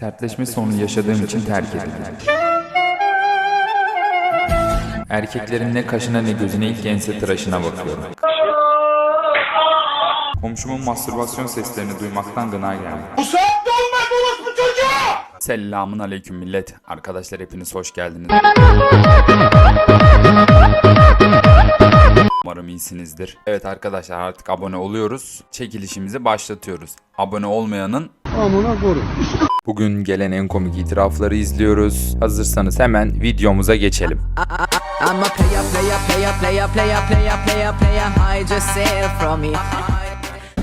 Sertleşme sorunu yaşadığım için terk edildim. Erkeklerin ne kaşına ne gözüne ilk ense tıraşına bakıyorum. Komşumun mastürbasyon seslerini duymaktan gına geldi. Bu saatte olmaz bu çocuğa! Selamun aleyküm millet. Arkadaşlar hepiniz hoş geldiniz. Umarım iyisinizdir. Evet arkadaşlar artık abone oluyoruz. Çekilişimizi başlatıyoruz. Abone olmayanın Bugün gelen en komik itirafları izliyoruz. Hazırsanız hemen videomuza geçelim. I'm a player, player, player, player, player, player, player, player. Hide yourself from me.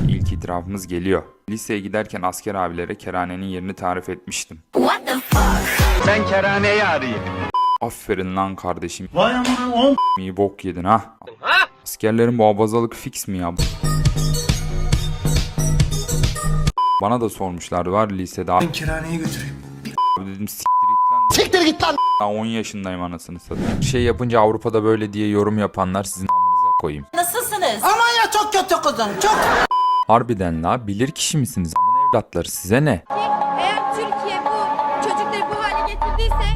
İlk itirafımız geliyor. Liseye giderken asker abilere kerhanenin yerini tarif etmiştim. Ben kerhaneyi arayayım. Aferin lan kardeşim. Vay amına on. İyi bok yedin ha. Askerlerin bu abazalık fix mi ya? Bana da sormuşlardı var lisede. Abi Kerhaneye götüreyim. dedim siktir git lan. Siktir git lan! Daha 10 yaşındayım anasını satayım. Bir şey yapınca Avrupa'da böyle diye yorum yapanlar sizin amınıza koyayım. Nasılsınız? Aman ya çok kötü kızım çok. Harbiden la bilir kişi misiniz? Amın evlatları size ne? Eğer Türkiye bu çocukları bu hale getirdiyse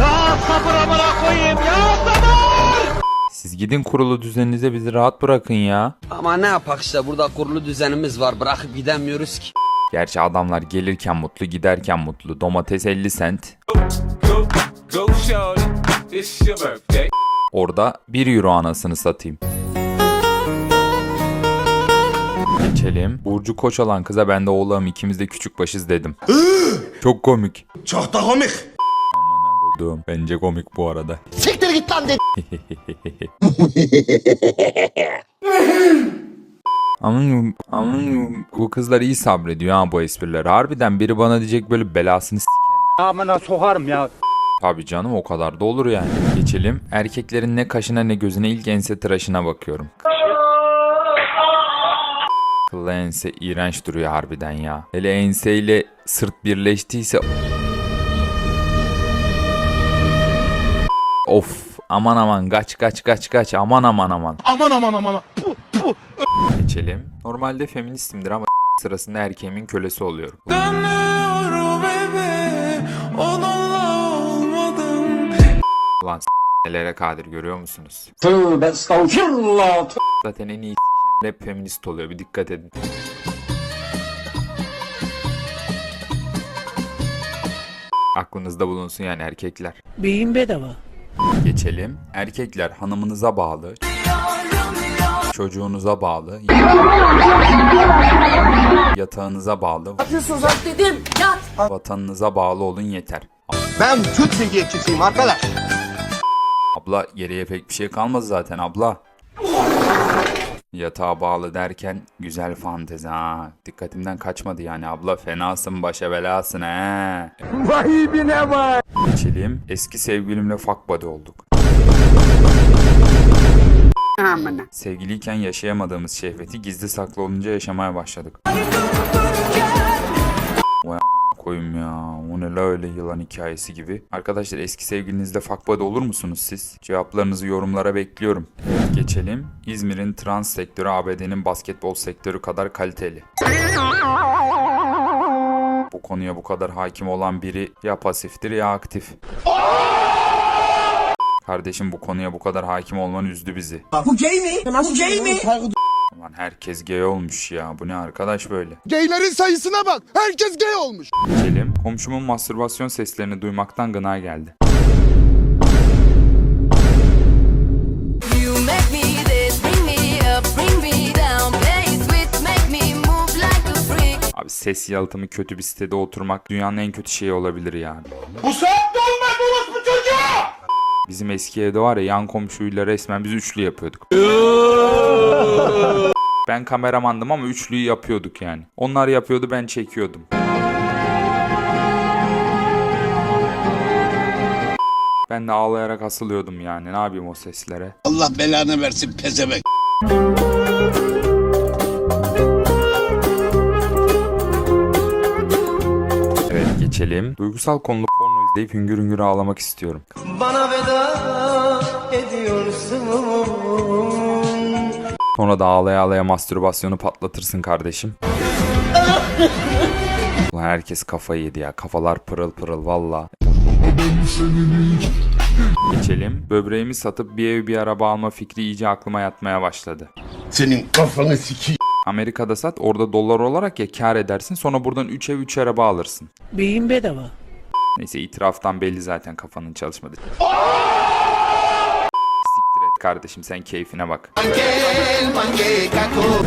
Ya sabır amına koyayım ya sabır! Siz gidin kurulu düzeninize bizi rahat bırakın ya. Ama ne yapak işte burada kurulu düzenimiz var bırakıp gidemiyoruz ki. Gerçi adamlar gelirken mutlu giderken mutlu. Domates 50 sent. Orada 1 euro anasını satayım. Geçelim. Burcu koç olan kıza ben de oğlum ikimiz de küçük başız dedim. Çok komik. Çok da komik. Aman koduğum. Bence komik bu arada. Siktir git lan de. Aman aman bu kızlar iyi sabrediyor ha bu esprileri. Harbiden biri bana diyecek böyle belasını s**erim. Amına sokarım ya. Tabii canım o kadar da olur yani. Geçelim. Erkeklerin ne kaşına ne gözüne ilk ense tıraşına bakıyorum. Kıllı ense iğrenç duruyor harbiden ya. Hele enseyle sırt birleştiyse... Of aman aman kaç kaç kaç kaç aman aman aman. Aman aman aman. Puh. Geçelim. Normalde feministimdir ama sırasında erkeğimin kölesi oluyorum. Ulan s- nelere kadir görüyor musunuz? Tövbe estağfirullah. Zaten en iyi hep feminist oluyor bir dikkat edin. Aklınızda bulunsun yani erkekler. Beyin bedava. Geçelim. Erkekler hanımınıza bağlı. Çocuğunuza bağlı. Yatağınıza bağlı. Yapıyorsunuz bak dedim yat. Vatanınıza bağlı olun yeter. Ben Türk milliyetçisiyim arkadaş. Abla geriye pek bir şey kalmadı zaten abla. Yatağa bağlı derken güzel fantezi ha. Dikkatimden kaçmadı yani abla fenasın başa belasın he. Vahibine bak. Geçelim. Eski sevgilimle fuck buddy olduk. Sevgiliyken yaşayamadığımız şehveti gizli saklı olunca yaşamaya başladık. Vay koyayım ya. O ne la öyle yılan hikayesi gibi. Arkadaşlar eski sevgilinizle fuck buddy olur musunuz siz? Cevaplarınızı yorumlara bekliyorum. Geçelim. İzmir'in trans sektörü ABD'nin basketbol sektörü kadar kaliteli. Bu konuya bu kadar hakim olan biri ya pasiftir ya aktif. Kardeşim bu konuya bu kadar hakim olman üzdü bizi. Bu gay mi? Nasıl gay mi? Ulan herkes gay olmuş ya. Bu ne arkadaş böyle? Gaylerin sayısına bak. Herkes gay olmuş. Geçelim. Komşumun mastürbasyon seslerini duymaktan gına geldi. You make me this, bring me up, bring me down, play it sweet, make me move like a freak. Abi ses yalıtımı kötü bir sitede oturmak dünyanın en kötü şeyi olabilir yani. Bu saatte olmaz bu çocuğa! Bizim eski evde var ya yan komşuyla resmen biz üçlü yapıyorduk. ben kameramandım ama üçlüyü yapıyorduk yani. Onlar yapıyordu ben çekiyordum. Ben de ağlayarak asılıyordum yani. Ne yapayım o seslere? Allah belanı versin pezevenk. Evet geçelim. Duygusal konulu izleyip hüngür hüngür ağlamak istiyorum. Bana veda ediyorsun. Sonra da ağlaya ağlaya mastürbasyonu patlatırsın kardeşim. Ulan herkes kafayı yedi ya. Kafalar pırıl pırıl valla. Geçelim. Böbreğimi satıp bir ev bir araba alma fikri iyice aklıma yatmaya başladı. Senin kafanı sikeyim. Amerika'da sat orada dolar olarak ya kar edersin sonra buradan 3 ev 3 araba alırsın. Beyin bedava. Neyse itiraftan belli zaten kafanın çalışmadı. Siktir et kardeşim sen keyfine bak.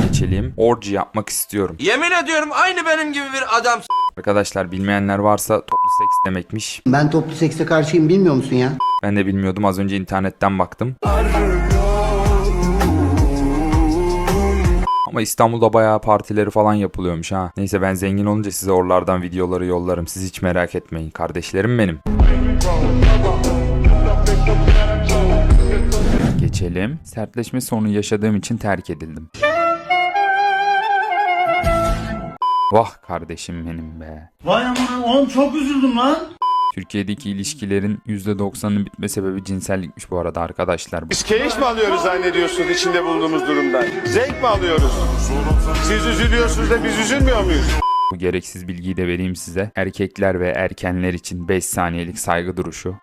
Geçelim. Orji yapmak istiyorum. Yemin ediyorum aynı benim gibi bir adam. Arkadaşlar bilmeyenler varsa toplu seks demekmiş. Ben toplu sekse karşıyım bilmiyor musun ya? Ben de bilmiyordum az önce internetten baktım. Ama İstanbul'da bayağı partileri falan yapılıyormuş ha. Neyse ben zengin olunca size oralardan videoları yollarım. Siz hiç merak etmeyin. Kardeşlerim benim. Geçelim. Sertleşme sorunu yaşadığım için terk edildim. Vah kardeşim benim be. Vay aman oğlum çok üzüldüm lan. Türkiye'deki ilişkilerin %90'ının bitme sebebi cinsellikmiş bu arada arkadaşlar. Biz keyif mi alıyoruz zannediyorsunuz içinde bulunduğumuz durumdan? Zevk mi alıyoruz? Siz üzülüyorsunuz da biz üzülmüyor muyuz? Bu gereksiz bilgiyi de vereyim size. Erkekler ve erkenler için 5 saniyelik saygı duruşu.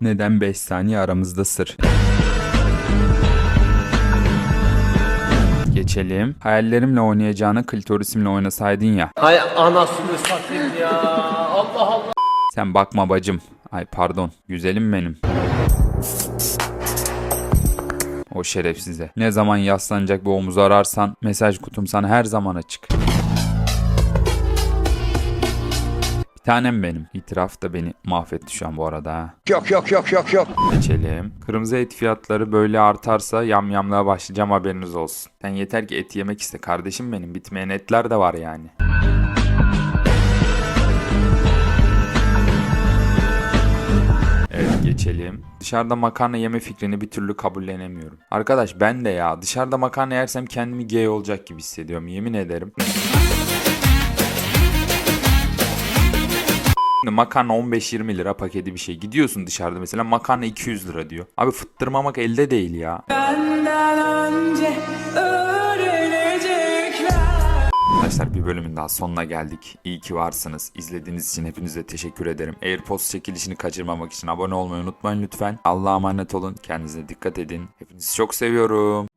Neden 5 saniye aramızda sır? Geçelim. Hayallerimle oynayacağını klitorisimle oynasaydın ya. Hay anasını satayım ya. Allah Allah. Sen bakma bacım. Ay pardon. Güzelim benim. O şerefsize. Ne zaman yaslanacak bir omuz ararsan mesaj kutum sana her zaman açık. Tanem benim. İtiraf da beni mahvetti şu an bu arada ha. Yok yok yok yok yok. Geçelim. Kırmızı et fiyatları böyle artarsa yamyamlığa başlayacağım haberiniz olsun. Sen yeter ki et yemek iste kardeşim benim. Bitmeyen etler de var yani. Evet geçelim. Dışarıda makarna yeme fikrini bir türlü kabullenemiyorum. Arkadaş ben de ya dışarıda makarna yersem kendimi gay olacak gibi hissediyorum yemin ederim. Makarna 15-20 lira paketi bir şey. Gidiyorsun dışarıda mesela makarna 200 lira diyor. Abi fıttırmamak elde değil ya. Arkadaşlar bir bölümün daha sonuna geldik. İyi ki varsınız. İzlediğiniz için hepinize teşekkür ederim. AirPods çekilişini kaçırmamak için abone olmayı unutmayın lütfen. Allah'a emanet olun. Kendinize dikkat edin. Hepinizi çok seviyorum.